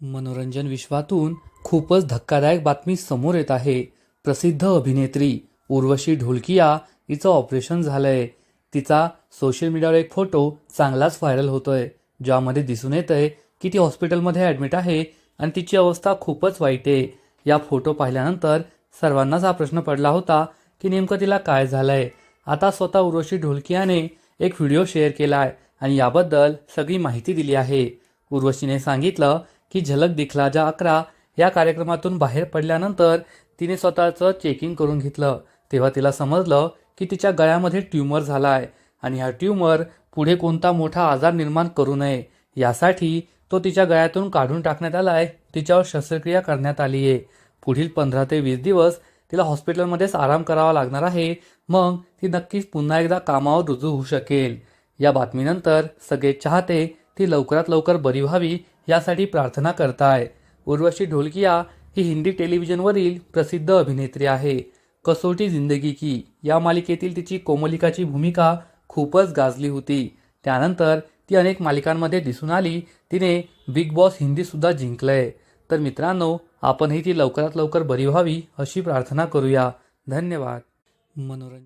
मनोरंजन विश्वातून खूपच धक्कादायक बातमी समोर येत आहे. प्रसिद्ध अभिनेत्री उर्वशी ढोलकिया हिचं ऑपरेशन झालंय. तिचा सोशल मीडियावर एक फोटो चांगलाच व्हायरल होतोय ज्यामध्ये दिसून येतंय की ती हॉस्पिटलमध्ये ॲडमिट आहे आणि तिची अवस्था खूपच वाईट आहे. या फोटो पाहिल्यानंतर सर्वांनाच हा प्रश्न पडला होता की नेमकं तिला काय झालंय. आता स्वतः उर्वशी ढोलकियाने एक व्हिडिओ शेअर केला आहे आणि याबद्दल सगळी माहिती दिली आहे. उर्वशीने सांगितलं की झलक दिखला जा अकरा या कार्यक्रमातून बाहेर पडल्यानंतर तिने स्वतःचं चेकिंग करून घेतलं. तेव्हा तिला समजलं की तिच्या गळ्यामध्ये ट्यूमर झाला आहे आणि हा ट्यूमर पुढे कोणता मोठा आजार निर्माण करू नये. यासाठी तो तिच्या गळ्यातून काढून टाकण्यात आला आहे तिच्यावर शस्त्रक्रिया करण्यात आली आहे पुढील पंधरा ते वीस दिवस तिला हॉस्पिटलमध्येच आराम करावा लागणार आहे. मग ती नक्कीच पुन्हा एकदा कामावर रुजू होऊ शकेल. या बातमीनंतर सगळे चाहते ती लवकरात लवकर बरी व्हावी यासाठी प्रार्थना करताय. उर्वशी ढोलकिया ही हिंदी टेलिव्हिजनवरील प्रसिद्ध अभिनेत्री आहे. कसोटी जिंदगी की. या मालिकेतील तिची कोमलिकाची भूमिका खूपच गाजली होती. त्यानंतर ती अनेक मालिकांमध्ये दिसून आली. तिने बिग बॉस हिंदीसुद्धा जिंकलंय. तर मित्रांनो आपणही ती लवकरात लवकर बरी व्हावी अशी प्रार्थना करूया. धन्यवाद. मनोरंजन.